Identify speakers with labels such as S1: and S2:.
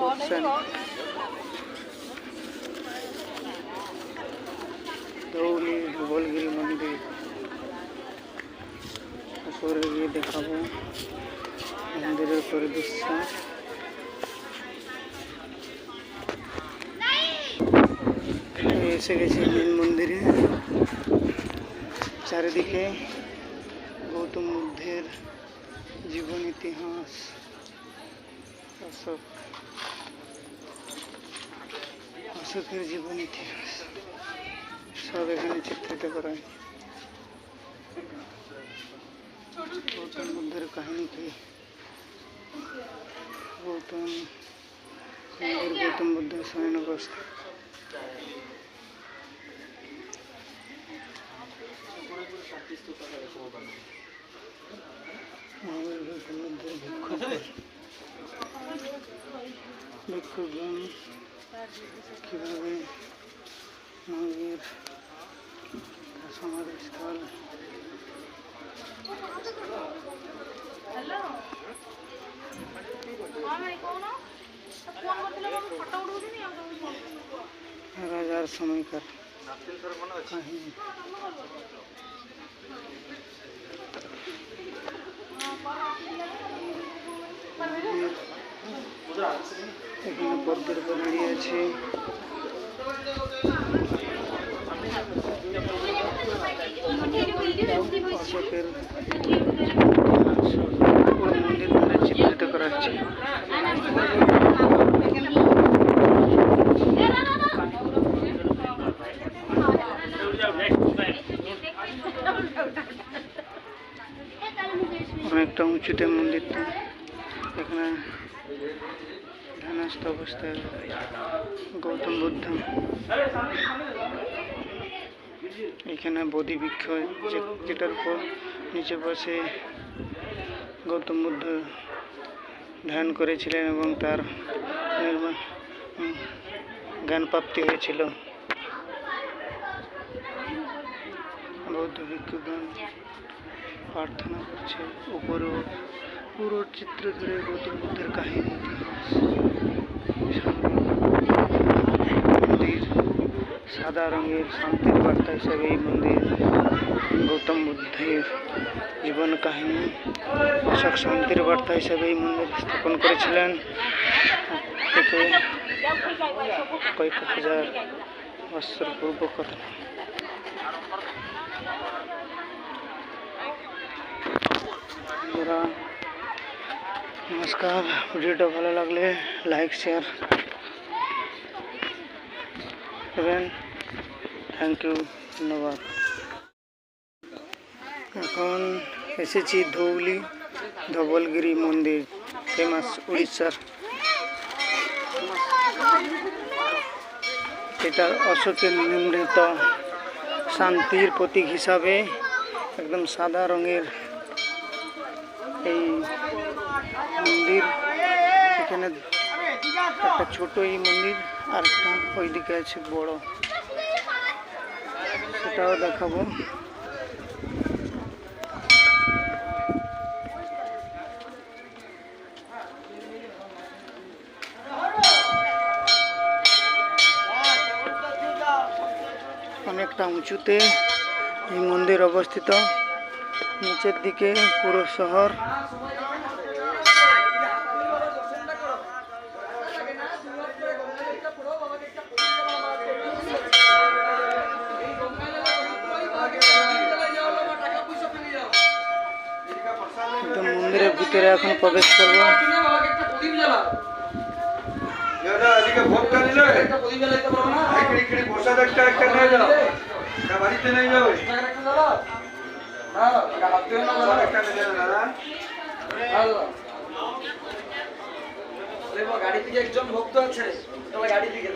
S1: করছেন ধৌলি ধবলগিরি মন্দির। উপরে গিয়ে দেখাবো মন্দিরের পরিদৃশ্য এসে গেছি মেন মন্দিরে। চারিদিকে গৌতম বুদ্ধের জীবন ইতিহাস। অশোক অশোকের জীবন ইতিহাস সব এখানে চিত্রিত করা গৌতম বুদ্ধের কাহিনী কি? গৌতম গৌতম বুদ্ধের শয়ন অবস্থা। ভিক্ষুকগণ কীভাবে মহাবীর তার সমাধিস্থল রাজার সময়কার কাহিনী এখানে পদ্মের উপর দাঁড়িয়ে আছে। অশোকের পুরো মন্দির ধরে চিত্রিত করা হচ্ছে অনেকটা উঁচুতে মন্দিরটা। ধ্যানস্থ অবস্থায় গৌতম বুদ্ধ। এখানে বোধি বৃক্ষ যেটার উপর নিচে বসে গৌতম বুদ্ধ ধ্যান করেছিলেন এবং তার নির্মাণ জ্ঞান প্রাপ্তি হয়েছিল। বৌদ্ধ ভিক্ষুগণ প্রার্থনা করছে, উপরেও পুরো চিত্র ধরে গৌতম বুদ্ধের কাহিনী মন্দির, সাদা রঙের শান্তির বার্তা হিসেবে এই মন্দির, গৌতম বুদ্ধের জীবন কাহিনী, অশোক শান্তির বার্তা হিসেবে এই মন্দির স্থাপন করেছিলেন। কয়েক হাজার বৎসর পূর্ব কথা। বন্ধুরা নমস্কার ভিডিওটা ভালো লাগলে লাইক শেয়ার করবেন থ্যাংক ইউ ধন্যবাদ এখন এসেছি ধৌলি ধবলগিরি মন্দির ফেমাস উড়িষ্যার। এটা অশোকের নির্মিত শান্তির প্রতীক হিসাবে একদম সাদা রঙের এই মন্দির, এখানে একটা ছোট এই মন্দির, আর একটা ওইদিকে আছে বড়। সেটাও দেখাবো। অনেকটা উঁচুতে এই মন্দির অবস্থিত। নিচের দিকে পুরো শহর একদম মন্দিরের ভিতরে এখন প্রবেশ করব
S2: দাদা এদিকে ভোগটা নিলে এখানে এখানে বসার একটা একটা নিয়ে যাও এটা বাড়িতে নিয়ে যাবে বসার একটা নিয়ে যাও। দাদা।
S3: গাড়ি থেকে একজন ভক্ত আছে গাড়ি থেকে